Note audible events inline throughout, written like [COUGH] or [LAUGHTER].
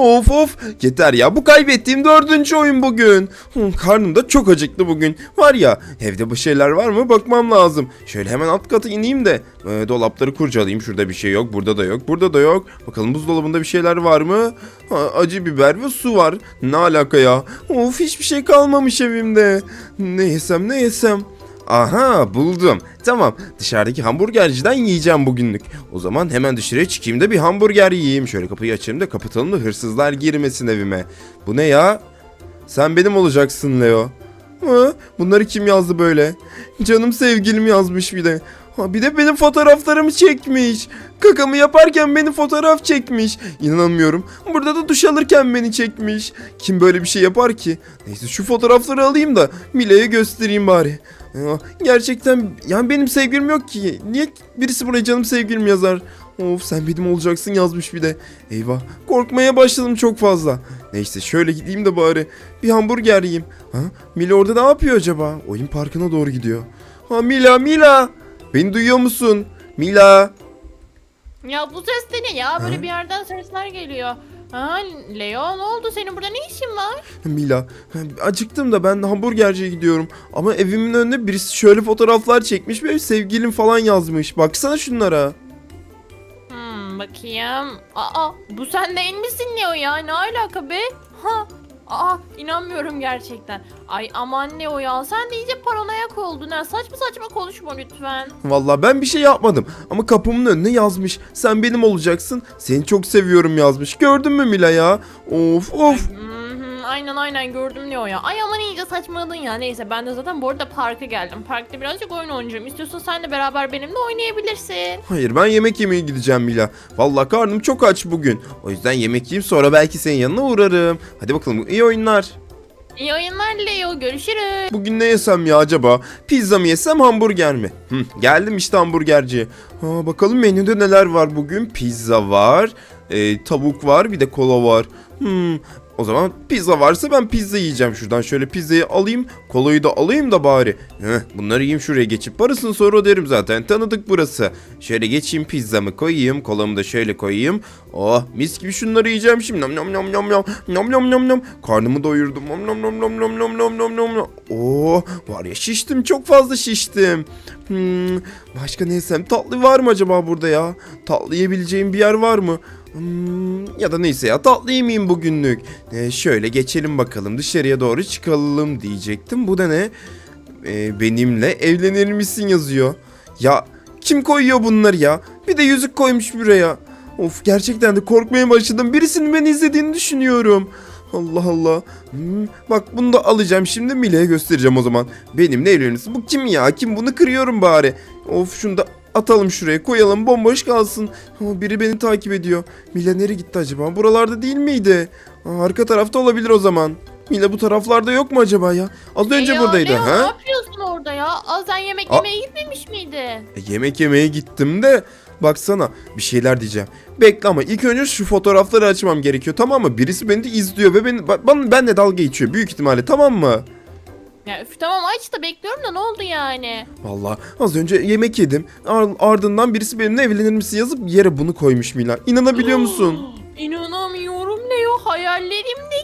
Of of yeter ya bu kaybettiğim dördüncü oyun bugün. Karnım da çok acıktı bugün. Var ya evde bir şeyler var mı bakmam lazım. Şöyle hemen alt kata ineyim de e, dolapları kurcalayayım. Şurada bir şey yok burada da yok burada da yok. Bakalım buzdolabında bir şeyler var mı? Ha, acı biber ve su var. Ne alaka ya? Of hiçbir şey kalmamış evimde. Ne yesem ne yesem. Aha buldum. Tamam dışarıdaki hamburgerciden yiyeceğim bugünlük. O zaman hemen dışarıya çıkayım da bir hamburger yiyeyim. Şöyle kapıyı açayım da kapatalım da hırsızlar girmesin evime. Bu ne ya? Sen benim olacaksın Leo. Ha, bunları kim yazdı böyle? Canım sevgilim yazmış bir de. Ha, bir de benim fotoğraflarımı çekmiş. Kakamı yaparken beni fotoğraf çekmiş. İnanamıyorum. Burada da duş alırken beni çekmiş. Kim böyle bir şey yapar ki? Neyse şu fotoğrafları alayım da Mile'ye göstereyim bari. Gerçekten yani benim sevgilim yok ki. Niye birisi buraya canım sevgilim yazar? Of sen benim olacaksın yazmış bir de. Eyvah korkmaya başladım çok fazla. Neyse şöyle gideyim de bari bir hamburger yiyeyim. Ha? Mila orada ne yapıyor acaba? Oyun parkına doğru gidiyor. Ha Mila Mila beni duyuyor musun? Mila. Ya bu ses de ne ya? Böyle Ha? bir yerden sesler geliyor. Ha Leo ne oldu? Senin burada ne işin var? Mila acıktım da ben hamburgerciye gidiyorum. Ama evimin önünde birisi şöyle fotoğraflar çekmiş ve sevgilim falan yazmış. Baksana şunlara. Hmm bakayım. Aa bu sen değil misin Leo ya? Ne alaka be? Ha Aa inanmıyorum gerçekten. Ay aman Leo ya sen de iyice paranoyak oldun ha. Saçma saçma konuşma lütfen. Vallahi ben bir şey yapmadım ama kapımın önüne yazmış. Sen benim olacaksın. Seni çok seviyorum yazmış. Gördün mü Mila ya? Of of. Aynen aynen gördüm Leo ya. Ay aman iyice saçmaladın ya. Neyse ben de zaten bu arada parka geldim. Parkta birazcık oyun oynayacağım. İstiyorsan sen de beraber benimle oynayabilirsin. Hayır ben yemek yemeye gideceğim Mila. Vallahi karnım çok aç bugün. O yüzden yemek yiyeyim sonra belki senin yanına uğrarım. Hadi bakalım iyi oyunlar. İyi oyunlar Leo. Görüşürüz. Bugün ne yesem ya acaba? Pizza mı yesem hamburger mi? Hı, geldim işte hamburgerciye. Ha, bakalım menüde neler var bugün? Pizza var, e, tavuk var, bir de kola var. Hmm, o zaman pizza varsa ben pizza yiyeceğim. Şuradan şöyle pizzayı alayım, kolayı da alayım da bari. Heh, bunları yiyeyim şuraya geçip parasını sonra öderim zaten. Tanıdık burası. Şöyle geçeyim pizzamı koyayım, kolamı da şöyle koyayım. Oh mis gibi şunları yiyeceğim şimdi. Nom nom nom nom nom nom nom nom nom. Karnımı doyurdum. Nom nom nom nom nom nom nom nom nom. Oh var ya şiştim çok fazla şiştim. Hmm, başka ne yesem tatlı var mı acaba burada ya? Tatlı yiyebileceğim bir yer var mı? Hmm, ya da neyse ya tatlı yemeyeyim bugünlük. Ee, şöyle geçelim bakalım dışarıya doğru çıkalım diyecektim. Bu da ne? Ee, benimle evlenir misin yazıyor. Ya kim koyuyor bunları ya? Bir de yüzük koymuş buraya. Of gerçekten de korkmaya başladım. Birisinin beni izlediğini düşünüyorum. Allah Allah. Hmm, bak bunu da alacağım şimdi Mile'ye göstereceğim o zaman. Benimle evlenirsin. Bu kim ya? Kim bunu kırıyorum bari. Of şunu da atalım şuraya koyalım bomboş kalsın. Ama biri beni takip ediyor. Mile nereye gitti acaba? Buralarda değil miydi? Aa, arka tarafta olabilir o zaman. Mile bu taraflarda yok mu acaba ya? Az önce Leo, buradaydı Leo, ne ha? yapıyorsun orada ya? Aa, sen yemek Aa. yemeye gitmemiş miydin? E, yemek yemeye gittim de baksana bir şeyler diyeceğim. Bekle ama ilk önce şu fotoğrafları açmam gerekiyor tamam mı? Birisi beni de izliyor ve beni ba- bana benle dalga geçiyor büyük ihtimalle tamam mı? Ya üf, tamam aç da bekliyorum da ne oldu yani? Vallahi az önce yemek yedim. Ar- ardından birisi benimle evlenir misin yazıp yere bunu koymuş Mila. İnanabiliyor musun? İnanamıyorum Leo hayallerimdeki yüzük.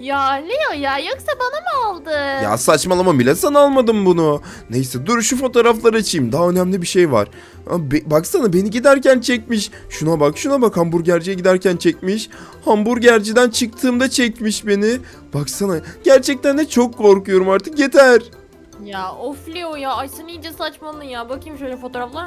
Ya Leo ya yoksa bana mı aldın? Ya saçmalama Mila sana almadım bunu. Neyse dur şu fotoğrafları açayım. Daha önemli bir şey var. Aa, be- baksana beni giderken çekmiş. Şuna bak şuna bak hamburgerciye giderken çekmiş. Hamburgerciden çıktığımda çekmiş beni. Baksana gerçekten de çok korkuyorum artık yeter. Ya of Leo ya ay sen iyice saçmaladın ya. Bakayım şöyle fotoğraflar.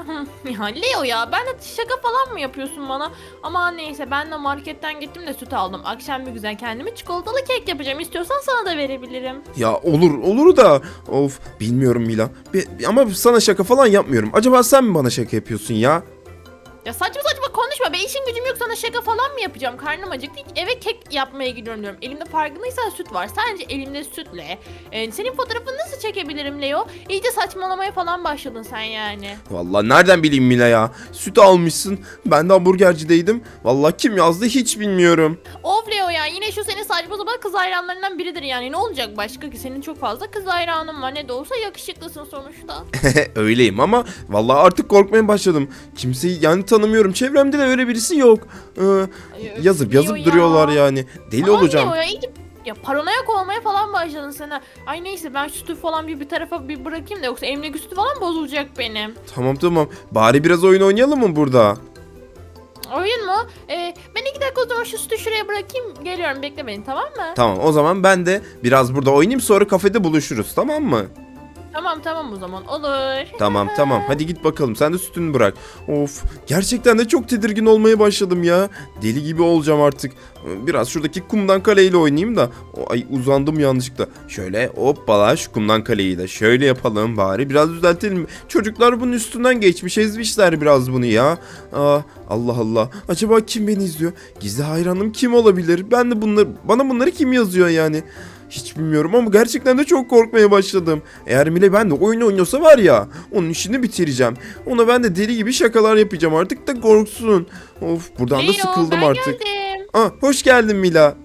Ya Leo ya ben de şaka falan mı yapıyorsun bana? Ama neyse ben de marketten gittim de süt aldım. Akşam bir güzel kendime çikolatalı kek yapacağım. İstiyorsan sana da verebilirim. Ya olur olur da of bilmiyorum Mila. Be- ama sana şaka falan yapmıyorum. Acaba sen mi bana şaka yapıyorsun ya? Ya saçma saçma konuşma. Ben işim gücüm yok sana şaka falan mı yapacağım? Karnım acıktı. Eve kek yapmaya gidiyorum diyorum. Elimde farkındaysan süt var. Sadece elimde sütle. Ee, senin fotoğrafını nasıl çekebilirim Leo? İyice saçmalamaya falan başladın sen yani. Vallahi nereden bileyim Mila ya? Süt almışsın. Ben de hamburgercideydim. Vallahi kim yazdı hiç bilmiyorum. Of Leo ya yine şu senin saçma sapan kız hayranlarından biridir yani. Ne olacak başka ki? Senin çok fazla kız hayranın var. Ne de olsa yakışıklısın sonuçta. [LAUGHS] Öyleyim ama vallahi artık korkmaya başladım. Kimseyi yani tanımıyorum. Çevremde çevremde de öyle birisi yok. Ee, Ay, yazıp yazıp ya. duruyorlar yani. Deli Aman olacağım. Ya, iyice ya paranoyak olmaya falan başladın sen. ha. Ay neyse ben sütü falan bir, bir tarafa bir bırakayım da yoksa emlik sütü falan bozulacak benim. Tamam tamam. Bari biraz oyun oynayalım mı burada? Oyun mu? Ee, ben iki dakika o zaman şu sütü şuraya bırakayım. Geliyorum bekle beni tamam mı? Tamam o zaman ben de biraz burada oynayayım sonra kafede buluşuruz tamam mı? Tamam tamam o zaman olur. Tamam tamam hadi git bakalım sen de sütünü bırak. Of gerçekten de çok tedirgin olmaya başladım ya. Deli gibi olacağım artık. Biraz şuradaki kumdan kaleyle oynayayım da. Ay uzandım yanlışlıkla. Şöyle hoppala şu kumdan kaleyi de şöyle yapalım bari biraz düzeltelim. Çocuklar bunun üstünden geçmiş ezmişler biraz bunu ya. Aa, Allah Allah acaba kim beni izliyor? Gizli hayranım kim olabilir? Ben de bunları bana bunları kim yazıyor yani? Hiç bilmiyorum ama gerçekten de çok korkmaya başladım. Eğer Mile ben de oyun oynuyorsa var ya onun işini bitireceğim. Ona ben de deli gibi şakalar yapacağım artık da korksun. Of buradan da sıkıldım ben artık. geldim. Ah, hoş geldin Mila.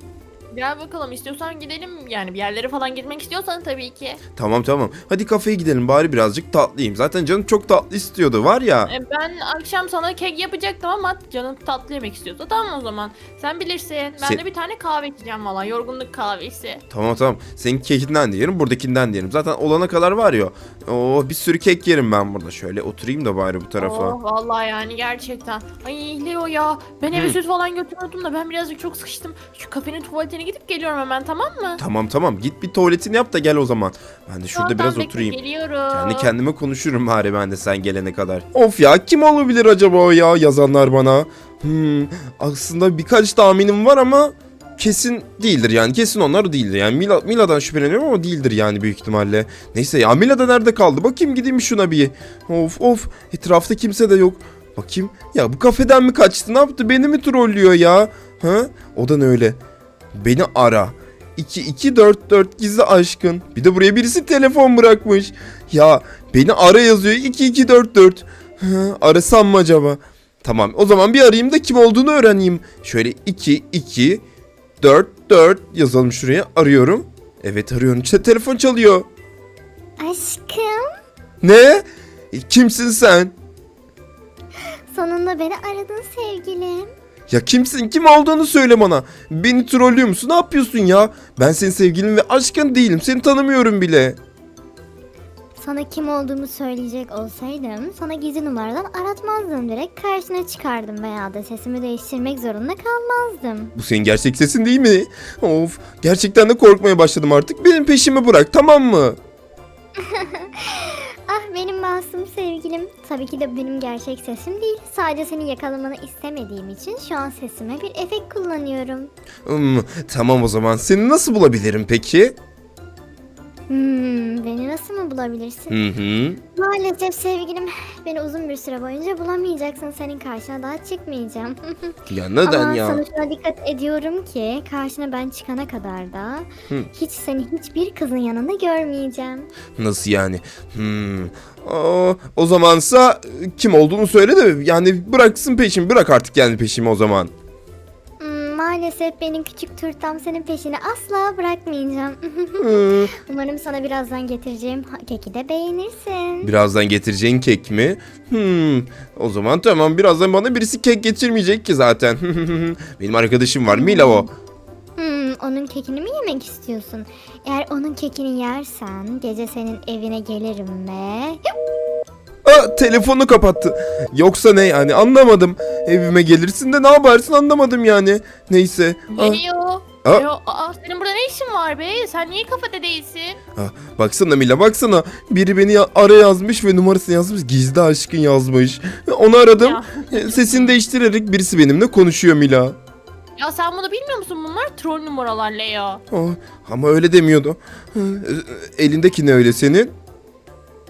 Gel bakalım istiyorsan gidelim yani bir yerlere falan gitmek istiyorsan tabii ki. Tamam tamam. Hadi kafeye gidelim bari birazcık tatlıyım. Zaten canım çok tatlı istiyordu var ya. Ee, Ben akşam sana kek yapacaktım ama canın tatlı yemek istiyorsa tamam o zaman. Sen bilirsin. Ben Se- de bir tane kahve içeceğim valla yorgunluk kahvesi. Tamam tamam. Senin kekinden de yerim, buradakinden de yerim. Zaten olana kadar var ya. Oo bir sürü kek yerim ben burada. Şöyle oturayım da bari bu tarafa. Oh vallahi yani gerçekten. Ay Leo ya ben eve Hı. süt falan götürüyordum da ben birazcık çok sıkıştım. Şu kafenin tuvaletine gidip geliyorum hemen tamam mı? Tamam tamam. Git bir tuvaletini yap da gel o zaman. Ben de şurada Tamam, biraz bekle, oturayım. Geliyorum. Kendi kendime konuşurum bari ben de sen gelene kadar. Of ya kim olabilir acaba o ya yazanlar bana? Hmm, aslında birkaç tahminim var ama kesin değildir yani. Kesin onlar değildir. Yani Mila, Mila'dan şüpheleniyorum ama değildir yani büyük ihtimalle. Neyse ya Mila da nerede kaldı? Bakayım gideyim şuna bir. Of of etrafta kimse de yok. Bakayım ya bu kafeden mi kaçtı? Ne yaptı? Beni mi trollüyor ya? Ha? O da ne öyle? Beni ara. 2244 gizli aşkın. Bir de buraya birisi telefon bırakmış. Ya beni ara yazıyor 2244. Hı, Arasam mı acaba? Tamam o zaman bir arayayım da kim olduğunu öğreneyim. Şöyle 2 2 4 4 yazalım şuraya. Arıyorum. Evet arıyorum. İşte telefon çalıyor. Aşkım, Ne? E, Kimsin sen? sonunda beni aradın sevgilim. Ya kimsin? Kim olduğunu söyle bana. Beni trollüyor musun? Ne yapıyorsun ya? Ben senin sevgilin ve aşkın değilim. Seni tanımıyorum bile. Sana kim olduğumu söyleyecek olsaydım, sana gizli numaradan aratmazdım direkt karşına çıkardım veya da sesimi değiştirmek zorunda kalmazdım. Bu senin gerçek sesin değil mi? Of gerçekten de korkmaya başladım artık. Benim peşimi bırak tamam mı? [LAUGHS] Ah benim masum sevgilim. Tabii ki de benim gerçek sesim değil. Sadece seni yakalamanı istemediğim için şu an sesime bir efekt kullanıyorum. Hmm, tamam o zaman. Seni nasıl bulabilirim peki? Hmm, beni nasıl mı bulabilirsin? Hı hı. Maalesef sevgilim, beni uzun bir süre boyunca bulamayacaksın. Senin karşına daha çıkmayacağım. Ya neden Ama ya? sana şuna dikkat ediyorum ki karşına ben çıkana kadar da Hı. hiç seni hiçbir kızın yanında görmeyeceğim. Nasıl yani? Hmm. Aa, o zamansa e, kim olduğunu söyle de yani bıraksın peşimi. Bırak artık yani peşimi o zaman. Maalesef benim küçük turtam senin peşini asla bırakmayacağım. [LAUGHS] Umarım sana birazdan getireceğim keki de beğenirsin. Birazdan getireceğin kek mi? Hmm. O zaman tamam birazdan bana birisi kek getirmeyecek ki zaten. [LAUGHS] Benim arkadaşım var Mila o. Hmm, onun kekini mi yemek istiyorsun? Eğer onun kekini yersen gece senin evine gelirim ve... Aa, telefonu kapattı. Yoksa ne yani anlamadım. Evime gelirsin de ne yaparsın anlamadım yani. Neyse. Aa, Leo. Aa. Leo, aa, senin burada ne işin var be? Sen niye kafede değilsin? aa, baksana Mila baksana. Biri beni ya- ara yazmış ve numarasını yazmış. Gizli aşkın yazmış. Onu aradım. Ya. E, Sesini değiştirerek birisi benimle konuşuyor Mila. Ya sen bunu bilmiyor musun? Bunlar troll numaralar Leo. Aa, ama öyle demiyordu. Ee, Elindeki ne öyle senin?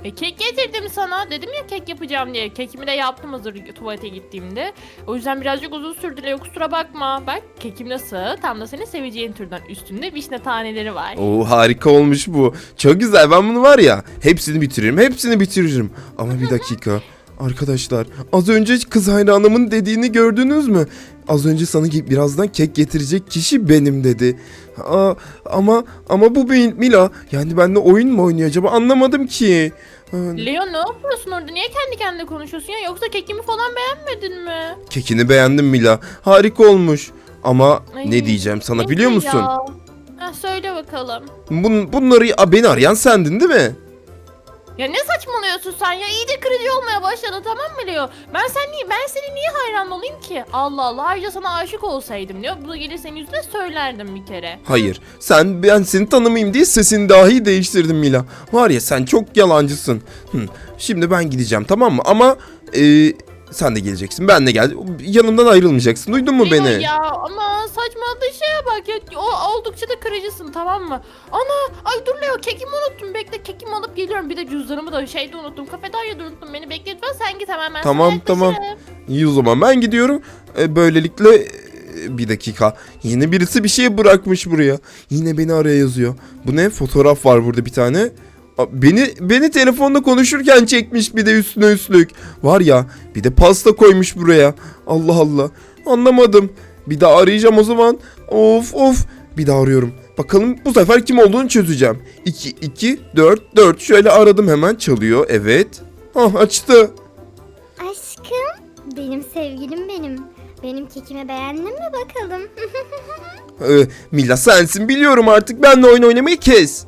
E, kek getirdim sana. Dedim ya kek yapacağım diye. Kekimi de yaptım hazır tuvalete gittiğimde. O yüzden birazcık uzun sürdü kusura bakma. Bak kekim nasıl? Tam da senin seveceğin türden. Üstünde vişne taneleri var. Oo harika olmuş bu. Çok güzel. Ben bunu var ya hepsini bitiririm. Hepsini bitiririm. Ama bir dakika. Arkadaşlar az önce kız hayranımın dediğini gördünüz mü? Az önce sana birazdan kek getirecek kişi benim dedi. Aa, ama ama bu Mila. Yani benimle oyun mu oynuyor acaba anlamadım ki. Ha, Leo ne yapıyorsun orada? Niye kendi kendine konuşuyorsun ya? Yoksa kekimi falan beğenmedin mi? Kekini beğendim Mila. Harika olmuş. Ama Ay, ne diyeceğim sana biliyor musun? ya. Ha, söyle bakalım. Bun, bunları a, beni arayan sendin değil mi? Ya ne saçmalıyorsun sen ya? İyice kırıcı olmaya başladın tamam mı Leo? Ben sen niye ben seni niye hayran olayım ki? Allah Allah ayrıca sana aşık olsaydım Leo. Bunu gelir senin yüzüne söylerdim bir kere. Hayır. Sen ben seni tanımayayım diye sesini dahi değiştirdim Mila. Var ya sen çok yalancısın. Hı, Şimdi ben gideceğim tamam mı? Ama e, sen de geleceksin. Ben de gel. Yanımdan ayrılmayacaksın. Duydun mu Leo beni? ya ama saçmaladığın şeye bak ya. O oldukça da kırıcısın tamam mı? Ana ay dur Leo kekimi unuttum. Bekle kekimi alıp geliyorum. Bir de cüzdanımı da şeyde unuttum. Kafeteryada unuttum. Beni bekle lütfen sen git hemen ben Tamam, sana tamam. yaklaşırım. İyi o zaman ben gidiyorum. E, böylelikle e, bir dakika. Yine birisi bir şey bırakmış buraya. Yine beni araya yazıyor. Bu ne? Fotoğraf var burada bir tane. Beni beni telefonda konuşurken çekmiş bir de üstüne üstlük. Var ya bir de pasta koymuş buraya. Allah Allah. Anlamadım. Bir daha arayacağım o zaman. Of of. Bir daha arıyorum. Bakalım bu sefer kim olduğunu çözeceğim. 2 2 4 4 şöyle aradım hemen çalıyor. Evet. Ah açtı. Aşkım, benim sevgilim benim. Benim kekimi beğendin mi bakalım? [LAUGHS] Ee, Mila sensin biliyorum artık benle oyun oynamayı kes.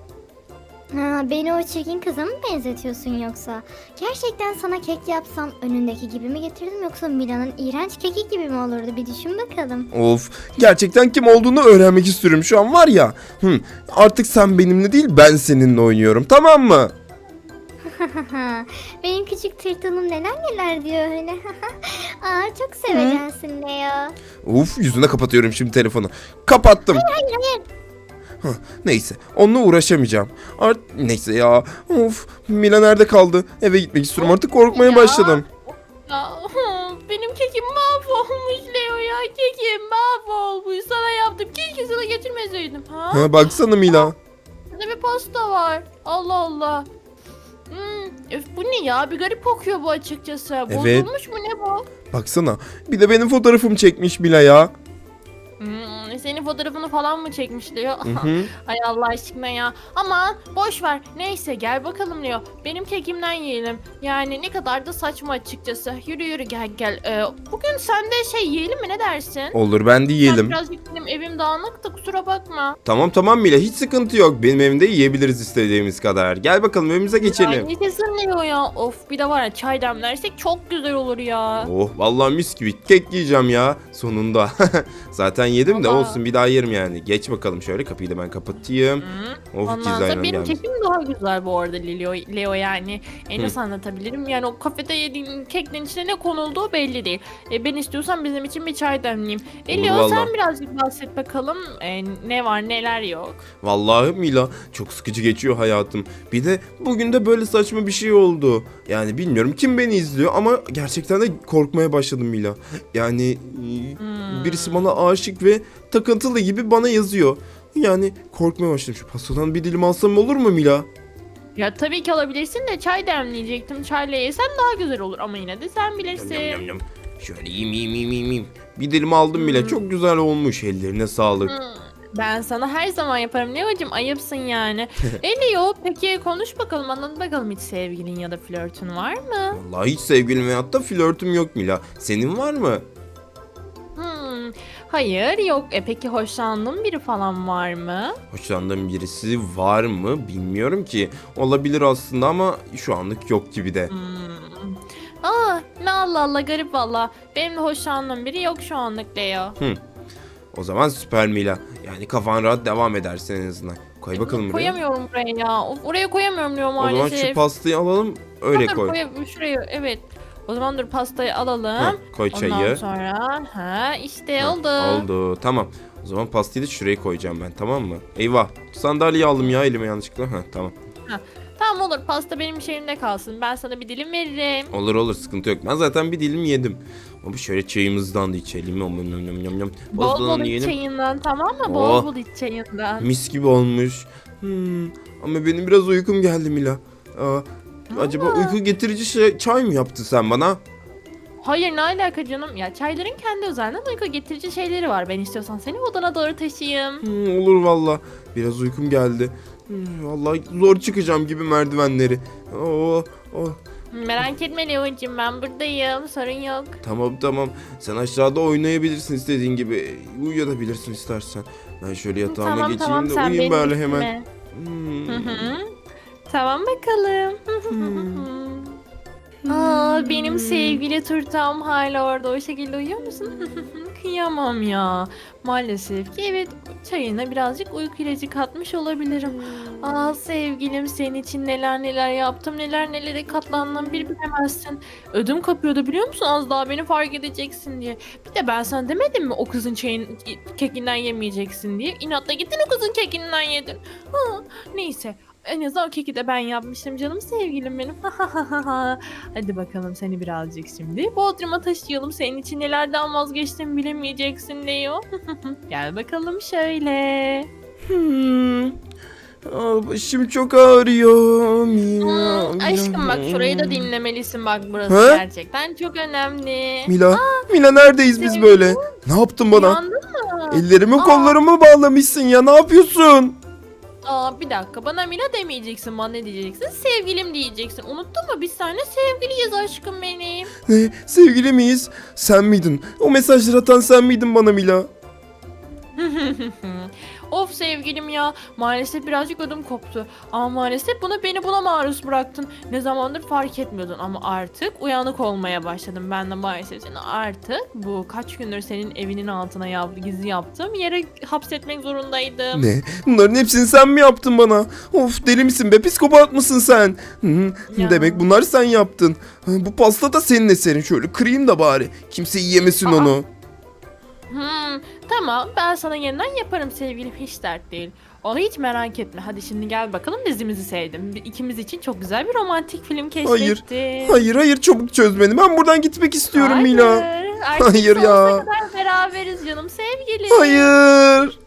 Beni o çirkin kıza mı benzetiyorsun yoksa? Gerçekten sana kek yapsam önündeki gibi mi getirdim yoksa Mila'nın iğrenç keki gibi mi olurdu? Bir düşün bakalım. Of gerçekten kim olduğunu öğrenmek istiyorum şu an var ya. Hı, artık sen benimle değil ben seninle oynuyorum tamam mı? [LAUGHS] benim küçük tırtılım neler neler diyor öyle. [LAUGHS] Aa çok sevecensin Leo. Uf yüzüne kapatıyorum şimdi telefonu. Kapattım. Hayır hayır. Hah, neyse onunla uğraşamayacağım. Art neyse ya. Of Mila nerede kaldı? Eve gitmek istiyorum artık korkmaya Ya. başladım. Ya, benim kekim mahvolmuş Leo ya. Kekim mahvolmuş. Sana yaptım. Keşke sana getirmeseydim. Ha? Ha, baksana Mila. Burada bir pasta var. Allah Allah. Hmm, öf, bu ne ya? Bir garip kokuyor bu açıkçası. Evet. Bozulmuş mu ne bu? Baksana. Bir de benim fotoğrafımı çekmiş Mila ya. Hmm, senin fotoğrafını falan mı çekmiş hı. [LAUGHS] Ay Allah aşkına ya. Aman boş ver. Neyse gel bakalım Leo. Benim kekimden yiyelim. Yani ne kadar da saçma açıkçası. Yürü yürü gel gel. Ee, bugün sen de şey yiyelim mi ne dersin? Olur ben de Ben yiyelim. birazcık benim evim dağınık da kusura bakma. Tamam tamam Mila hiç sıkıntı yok. Benim evimde yiyebiliriz istediğimiz kadar. Gel bakalım evimize geçelim. Ay ne Leo ya. Of bir de var ya çay demlersek çok güzel olur ya. Oh vallahi mis gibi kek yiyeceğim ya sonunda. [LAUGHS] Zaten yedim de Vallahi. Olsun bir daha yerim yani. Geç bakalım şöyle kapıyı da ben kapatayım. Hı. Of Ondan sonra benim gelmiş. kekim daha güzel bu arada Leo, Leo yani. E nasıl anlatabilirim? Yani o kafede yediğin kekin içine ne konulduğu belli değil. E, ben istiyorsan bizim için bir çay demleyeyim. E Olur Leo valla. sen birazcık bahset bakalım. E, ne var neler yok. Vallahi Mila çok sıkıcı geçiyor hayatım. Bir de bugün de böyle saçma bir şey oldu. Yani bilmiyorum kim beni izliyor ama gerçekten de korkmaya başladım Mila. Yani e, Hmm. birisi bana aşık ve takıntılı gibi bana yazıyor. Yani korkmaya başladım. Şu pastadan bir dilim alsam olur mu Mila? Ya tabii ki alabilirsin de çay demleyecektim. Çayla yesen daha güzel olur ama yine de sen bilirsin. Yum, yum, yum. Şöyle yiyeyim yiyeyim yiyeyim yiyeyim. Bir dilim aldım bile. Çok güzel olmuş. Ellerine sağlık. Hmm, Ben sana her zaman yaparım Leo'cum ayıpsın yani. [LAUGHS] e Leo peki konuş bakalım anlat bakalım hiç sevgilin ya da flörtün var mı? Vallahi hiç sevgilim veyahut da flörtüm yok Mila. Senin var mı? Hmm, hayır yok. E peki hoşlandığın biri falan var mı? Hoşlandığın birisi var mı bilmiyorum ki. Olabilir aslında ama şu anlık yok gibi de. Hmm. Aa ne Allah Allah garip valla. Benim de hoşlandığım biri yok şu anlık Leo. O zaman süper Mila. Yani kafan rahat devam edersin en azından. Koy bakalım buraya. Koyamıyorum buraya ya. Of, oraya koyamıyorum Leo O zaman şu pastayı alalım öyle Dur, koy. koy- Şuraya evet. O zaman dur pastayı alalım. Ha, koy Ondan çayı. sonra ha işte Ha, oldu. Oldu tamam. O zaman pastayı da şuraya koyacağım ben tamam mı? Eyvah sandalye aldım ya elime yanlışlıkla. Ha, tamam. Tamam olur pasta benim şeyimde kalsın. Ben sana bir dilim veririm. Olur olur sıkıntı yok. Ben zaten bir dilim yedim. Ama şöyle çayımızdan da içelim. Yum, yum, yum, yum, yum. Bol bol iç yiyelim. çayından tamam mı? Oh. Bol bol iç çayından. Mis gibi olmuş. Hmm, ama benim biraz uykum geldi Mila. Aa, acaba Aa. uyku getirici şey, çay mı yaptın sen bana? Hayır ne alaka canım? Ya çayların kendi özelliğinden uyku getirici şeyleri var. Ben istiyorsan seni odana doğru taşıyayım. Hmm, olur valla. Biraz uykum geldi. Hmm, Vallahi zor çıkacağım gibi merdivenleri. Oo, oh. Merak etme Leo'cum ben buradayım sorun yok. Tamam tamam. Sen aşağıda oynayabilirsin istediğin gibi. Uyuyabilirsin istersen. Ben şöyle yatağıma tamam geçeyim tamam de uyuyayım böyle hemen. Hmm. Hı hı. Tamam bakalım. [LAUGHS] Aa, benim sevgili turtam hala orada o şekilde uyuyor musun? [LAUGHS] Kıyamam ya. Maalesef ki evet çayına birazcık uyku ilacı katmış olabilirim. Aa sevgilim senin için neler neler yaptım neler nelere katlandım bir bilemezsin. Ödüm kapıyordu biliyor musun az daha beni fark edeceksin diye. Bir de ben sana demedim mi o kızın çayın kekinden yemeyeceksin diye. İnatla gittin o kızın kekinden yedin. Ha, neyse en azından o keki de ben yapmıştım canım sevgilim benim. Hadi bakalım seni birazcık şimdi. Bodrum'a taşıyalım senin için nelerden vazgeçtim bilemeyeceksin Leo. [LAUGHS] Gel bakalım şöyle. Hmm. Aa, başım çok ağrıyor. Mila, Hmm, Mila. aşkım bak şurayı da dinlemelisin bak burası Ha? gerçekten çok önemli. Mila, Mila neredeyiz biz sevgilim. böyle? Ne yaptın bana? Uyandın mı? Ellerimi kollarımı bağlamışsın ya. Ne yapıyorsun? Aa bir dakika bana Mila demeyeceksin bana ne diyeceksin? Sevgilim diyeceksin. Unuttun mu biz seninle sevgiliyiz aşkım benim. Ne? Sevgili miyiz? Sen miydin? O mesajları atan sen miydin bana Mila? [LAUGHS] of sevgilim ya. Maalesef birazcık ödüm koptu. Ama maalesef bunu beni buna maruz bıraktın. Ne zamandır fark etmiyordun ama artık uyanık olmaya başladım. Ben de maalesef seni artık bu kaç gündür senin evinin altına yap, gizli yaptığım yere hapsetmek zorundaydım. Ne? Bunların hepsini sen mi yaptın bana? Of deli misin be? Psikopat mısın sen? Hı, Ya. Demek bunları sen yaptın. Bu pasta da senin eserin. Şöyle kırayım da bari. Kimse yiyemesin Aa. onu. Hmm, tamam ben sana yeniden yaparım sevgilim hiç dert değil. Onu hiç merak etme. Hadi şimdi gel bakalım dizimizi sevdim. İkimiz için çok güzel bir romantik film Hayır, keşfettim. Hayır hayır çabuk çöz beni. Ben buradan gitmek istiyorum Hayır, Mila. Artık Hayır sonsuza ya. kadar beraberiz canım sevgilim. Hayır.